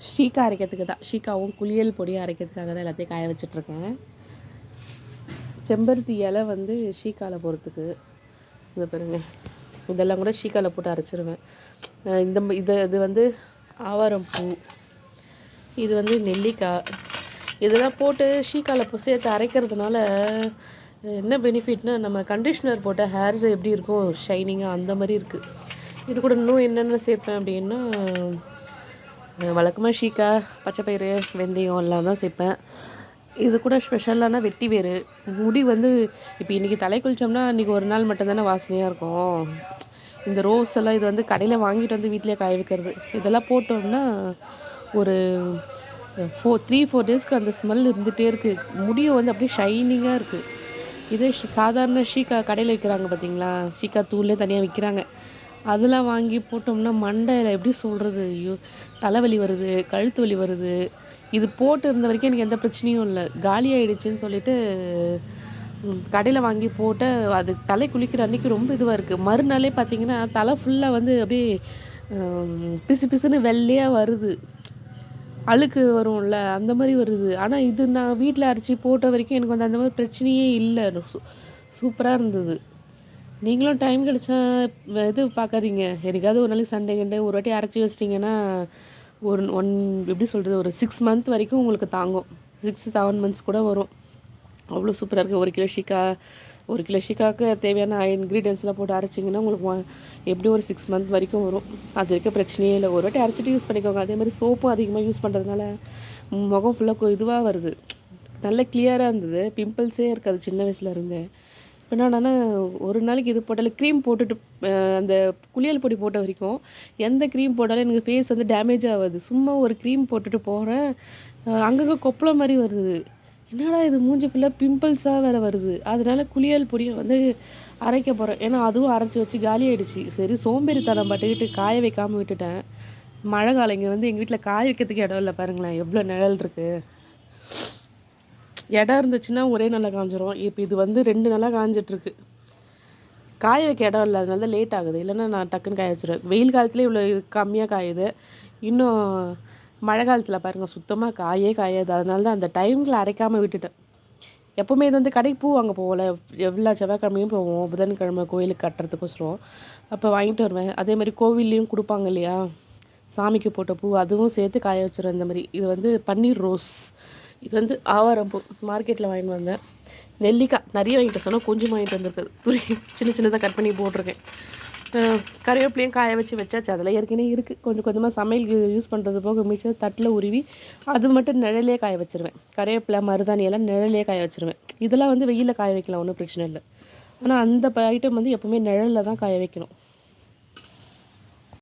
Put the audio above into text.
ஷீக்கா அரைக்கிறதுக்கு தான். ஷீக்காவும் குளியல் பொடியும் அரைக்கிறதுக்காக தான் எல்லாத்தையும் காய வச்சிட்ருக்கேன். செம்பருத்தி இலை வந்து ஷீக்காவில் போகிறதுக்கு இதை பாருங்க. இதெல்லாம் கூட ஷீக்காவில் போட்டு அரைச்சிருவேன். இந்த ம- இது இது வந்து ஆவாரம் பூ இது வந்து நெல்லிக்காய். இதெல்லாம் போட்டு ஷீக்காவில் பூ சேர்த்து அரைக்கிறதுனால என்ன பெனிஃபிட்னா நம்ம கண்டிஷ்னர் போட்ட ஹேர்ஸ் எப்படி இருக்கும் ஷைனிங்காக அந்த மாதிரி இருக்குது இது கூட இன்னும் என்னென்ன சேர்ப்பேன் அப்படின்னா வழக்கமாக ஷீக்கா பச்சைப்பயிறு வெந்தயம் எல்லாம் தான் சேர்ப்பேன். இது கூட ஸ்பெஷலான வெட்டி வேறு. முடி வந்து இப்போ இன்றைக்கி தலை குளித்தோம்னா இன்றைக்கி ஒரு நாள் மட்டும்தானே வாசனையாக இருக்கும். இந்த ரோஸ் எல்லாம் இது வந்து கடையில் வாங்கிட்டு வந்து வீட்டிலே காய வைக்கிறது. இதெல்லாம் போட்டோம்னா ஒரு ஃபோர் த்ரீ ஃபோர் டேஸ்க்கு அந்த ஸ்மெல் இருந்துகிட்டே இருக்குது முடியும் வந்து அப்படியே ஷைனிங்காக இருக்குது இதே சாதாரண ஷீக்கா கடையில் விற்கிறாங்க பார்த்தீங்களா ஷீக்கா தூள்லே தனியாக விற்கிறாங்க அதெல்லாம் வாங்கி போட்டோம்னா மண்டையில் எப்படி சொல்கிறது ஐயோ தலைவலி வருது கழுத்து வலி வருது. இது போட்டு இருந்த வரைக்கும் எனக்கு எந்த பிரச்சனையும் இல்லை. காலி ஆகிடுச்சின்னு சொல்லிட்டு கடையில் வாங்கி போட்டு அது தலை குளிக்கிற அன்றைக்கி ரொம்ப இதுவாக இருக்குது மறுநாளே பார்த்தீங்கன்னா தலை ஃபுல்லாக வந்து அப்படியே பிசு பிசுன்னு வெள்ளையாக வருது. அழுக்கு வரும்ல அந்த மாதிரி வருது. ஆனால் இது நான் வீட்டில் அரைச்சி போட்ட வரைக்கும் எனக்கு வந்து அந்த மாதிரி பிரச்சனையே இல்லை. சூப்பராக இருந்தது. நீங்களும் டைம் கிடைச்சா இது பார்க்காதீங்க. எனக்காவது ஒரு நாளைக்கு சண்டே கண்டே ஒரு வாட்டி அரைச்சி வச்சிட்டிங்கன்னா ஒரு ஒன் எப்படி சொல்கிறது ஒரு சிக்ஸ் மந்த் வரைக்கும் உங்களுக்கு தாங்கும். சிக்ஸ் செவன் மந்த்ஸ் கூட வரும். அவ்வளோ சூப்பராக இருக்குது ஒரு கிலோ ஷிக்கா ஒரு கிலோ ஷிக்காவுக்கு தேவையான இன்க்ரீடியன்ஸ்லாம் போட்டு அரைச்சிங்கன்னா உங்களுக்கு எப்படியும் ஒரு சிக்ஸ் மந்த் வரைக்கும் வரும். அது இருக்க பிரச்சனையே இல்லை. ஒரு வாட்டி அரைச்சிட்டு யூஸ் பண்ணிக்கோங்க. அதே மாதிரி சோப்பும் அதிகமாக யூஸ் பண்ணுறதுனால முகம் ஃபுல்லாக இதுவாக வருது. நல்ல கிளியராக இருந்தது. பிம்பிள்ஸே இருக்காது சின்ன வயசுல இருந்தேன் இப்போ என்னன்னா ஒரு நாளைக்கு இது போட்டாலும் க்ரீம் போட்டுட்டு அந்த குளியல் பொடி போட்ட வரைக்கும் எந்த க்ரீம் போட்டாலும் எனக்கு ஃபேஸ் வந்து டேமேஜ் ஆகாது. சும்மா ஒரு க்ரீம் போட்டுட்டு போகிறேன் அங்கங்கே கொப்பளம் மாதிரி வருது. என்னடா இது மூஞ்சி ஃபுல்லாக பிம்பிள்ஸாக வேறு வருது. அதனால குளியல் பொடியை வந்து அரைக்க போகிறேன் ஏன்னா அதுவும் அரைச்சி வச்சு காலி ஆகிடுச்சு சரி சோம்பேறித்தனம் பட்டுக்கிட்டு காய வைக்காமல் விட்டுட்டேன். மழை காலம் இங்கே வந்து எங்கள் வீட்டில் காய வைக்கிறதுக்கு இடம் இல்லை பாருங்களேன். எவ்வளோ நிழல் இருக்குது இடம் இருந்துச்சுன்னா ஒரே நாளில் காஞ்சிரும். இப்போ இது வந்து ரெண்டு நாளாக காஞ்சிட்ருக்கு. காய வைக்க இடம் இல்லை அதனால தான் லேட் ஆகுது. இல்லைன்னா நான் டக்குன்னு காய வச்சிருவேன். வெயில் காலத்துலேயே இவ்வளோ கம்மியாக காயுது. இன்னும் மழை காலத்தில் பாருங்கள் சுத்தமாக காயே காயாது. அதனால தான் அந்த டைமில் அரைக்காமல் விட்டுட்டேன். எப்போவுமே இது வந்து கடைக்கு பூ வாங்க போகல எல்லா செவ்வாய்க்கிழமையும் போவோம். புதன்கிழமை கோயிலுக்கு கட்டுறதுக்கோசரம். அப்போ வாங்கிட்டு வருவேன். அதே மாதிரி கோவில்லையும் கொடுப்பாங்க இல்லையா? சாமிக்கு போட்ட பூ அதுவும் சேர்த்து காய வச்சுருவேன். இந்த மாதிரி இது வந்து பன்னீர் ரோஸ். இது வந்து ஆவாரம் பூ மார்க்கெட்டில் வாங்கிட்டு வந்தேன் நெல்லிக்காய் நிறைய வாங்கிட்டு சொன்னால் கொஞ்சம் வாங்கிட்டு வந்திருக்குது. துரி சின்ன சின்னதாக கட் பண்ணி போட்டிருக்கேன். கறிவேப்பிலையும் காய வச்சு வச்சாச்சு. அதில் ஏற்கனவே இருக்குது கொஞ்சம் கொஞ்சமாக சமையலுக்கு யூஸ் பண்ணுறது போக மிச்சம் தட்டில் உருவி அது மட்டும் நிழலே காய வச்சிருவேன். கறிவேப்பிலை மருதாணியெல்லாம் நிழலே காய வச்சுருவேன். இதெல்லாம் வந்து வெயிலில் காய வைக்கலாம். ஒன்றும் பிரச்சனை இல்லை. ஆனால் அந்த ஐட்டம் வந்து எப்போவுமே நிழலில் தான் காய வைக்கணும்.